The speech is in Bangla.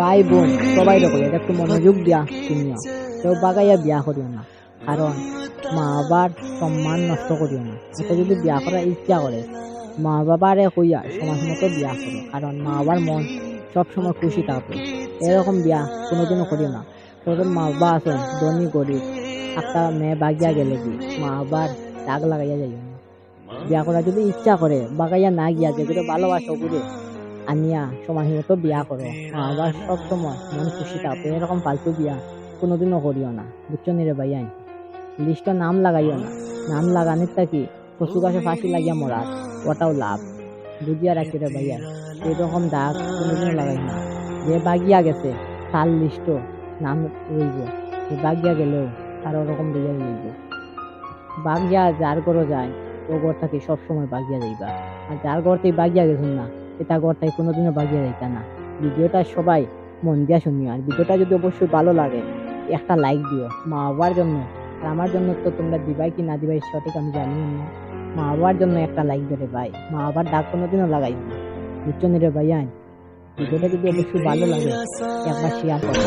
ভাই বোন সবাই রকম একটু মনোযোগ দিয়া শুনিও। কেউ বাগাইয়া বিয়া করিও না, কারণ মা বাবার সম্মান নষ্ট করিও না। এটা যদি বিয়া করার ইচ্ছা করে, মা বাবারে কইয়া সমাজ মতো বিয়া করো, কারণ মা বাবার মন সবসময় খুশি থাকবে এরকম বিয়া কোনোদিনও করিও না। তোদের মা বাবা আছেন, ধনী, গরিব, একটা মেয়ে বাগিয়া গেলে কি মা বাবার দাগ লাগাইয়া যাইও না। বিয়া করার যদি ইচ্ছা করে, বাগাইয়া না গিয়া যেগুলো ভালোবাসো ঘুরে আনিয়া সময় মতো বিয়া করো আবার সব সময় মন খুশি থাকো এরকম ফালতু বিয়া কোনোদিনও করিও না। বুঝছ নি রে ভাইয়াই লিস্টে নাম লাগাইও না। নাম লাগানির থাকি পশু গাছে ফাঁসি লাগিয়া মরার ওটাও লাভ। বুঝিয়া রাখি রে ভাইয়া এরকম দাগ কোনোদিনও লাগাই না। যে বাগিয়া গেছে তার লিস্ট নাম রইব যে বাগিয়া গেলেও তার ওরকম দিয়ে রইব বাগিয়া যার ঘরও যায়, ও ঘর থাকি সবসময় বাগিয়া যাইবা। আর যার ঘর থেকে বাগিয়া গেছেন না এটা ঘরটাই কোনোদিনও বাগিয়ে যাইতা না। ভিডিওটা সবাই মন দিয়া শুনিও, আর ভিডিওটা যদি অবশ্যই ভালো লাগে, একটা লাইক দিও মা বাবার জন্য। আর আমার জন্য তো তোমরা দিবাই কি না দিবাই সঠিক আমি জানি না। মা বাবার জন্য একটা লাইক দেবে ভাই। মা বাবার ডাক কোনোদিনও লাগাই না বুঝছ নি রে ভাইয়ান? ভিডিওটা যদি অবশ্যই ভালো লাগে, একবার শেয়ার করো।